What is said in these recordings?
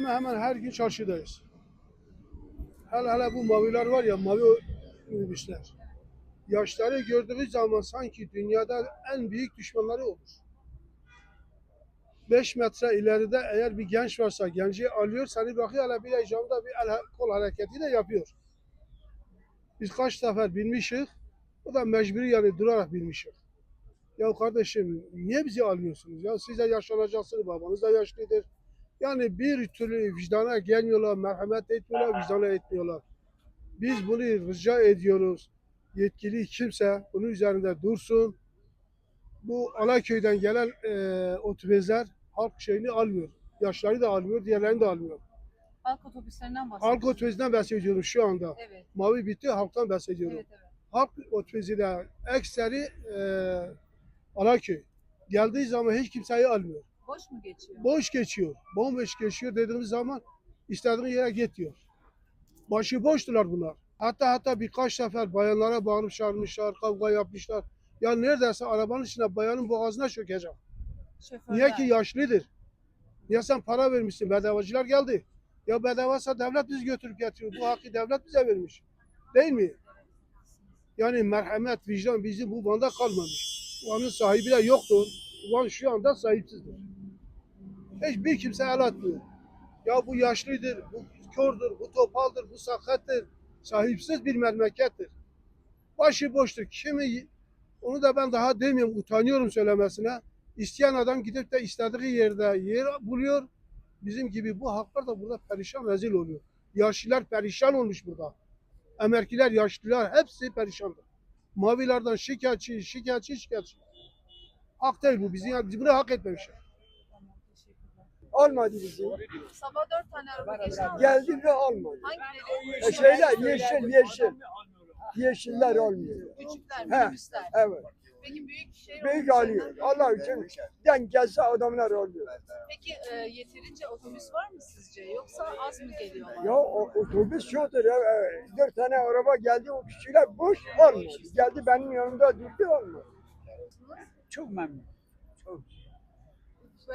Hemen hemen her gün çarşıdayız. Hele hele bu maviler var ya mavi minibüsler. Yaşları gördüğü zaman sanki dünyada en büyük düşmanları olur. 5 metre ileride eğer bir genç varsa genci alıyor seni bakıyor hele bir ecamda bir el kol hareketi de yapıyor. Biz kaç sefer binmişik o da mecburi yani durarak binmişik. Ya kardeşim niye bizi alıyorsunuz? Ya siz de yaşlanacaksınız, babanız da yaşlıdır. Yani bir türlü vicdana gelmiyorlar, merhamet etmiyorlar, vicdana etmiyorlar. Biz bunu rica ediyoruz. Yetkili kimse bunun üzerinde dursun. Bu Alaköy'den gelen e, otobüsler halk şeyini almıyor. Yaşları da almıyor, diğerlerini de almıyor. Halk otobüslerinden bahsediyorsunuz. Halk otobüsünden bahsediyorum şu anda. Evet, Mavi bitti, halktan bahsediyorum. evet, evet. halk otobüsü de ekseri e, Alaköy. Geldiği zaman hiç kimseyi almıyor. Boş mu geçiyor? Boş geçiyor. Bomboş geçiyor dediğimiz zaman istediğin yere git diyor. Başı boştular bunlar. Hatta hatta birkaç sefer bayanlara bağırıp çağırmışlar, kavga yapmışlar. Ya neredeyse arabanın içine bayanın boğazına çökecek. Şoförler. Niye ki yaşlıdır? Niye sen para vermişsin? Bedavacılar geldi. Ya bedavasa devlet bizi götürüp getiriyor. Bu hakkı devlet bize vermiş. Değil mi? Yani merhamet, vicdan bizim bu Van'da kalmamış. Van'ın sahibi de yoktur. Van şu anda sahipsizdir. Hiçbir kimse el atmıyor. Ya bu yaşlıdır, bu kördür, bu topaldır, bu sakattır. Sahipsiz bir memlekettir. Başı boştur. Kimi onu da ben daha demiyorum, utanıyorum söylemesine. İsteyen adam gidip de istediği yerde yer buluyor. Bizim gibi bu halklar da burada perişan rezil oluyor. Yaşlılar perişan olmuş burada. Emerkiler, yaşlılar hepsi perişandır. Mavilerden şikayetçi, şikayetçi, şikayetçi. Hak değil bu. Bizim, biz bunu hak etmemişler. Almadı bizi. Sabah dört tane araba geçti Geldi ve almadı. hangileri? E şeyler yeşil yeşil. Yeşiller olmuyor. Küçükler, He. minibüsler. Evet. Peki büyük şehir Büyük alıyor. Allah için denk gelse adamlar oluyor. Peki e, yeterince otobüs var mı sizce? Yoksa az mı geliyorlar? Ya o, otobüs şudur. ya, e, Dört tane araba geldi o kişiler boş olmadı. Geldi benim yanımda durdu olmadı. Çok memnun. Çok.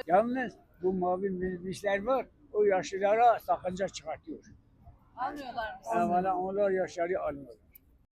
Yalnız bu mavi minibüsler var. O yaşlılara sakınca çıkartıyor. Almıyorlar mı? Ama onlar yaşları almıyor.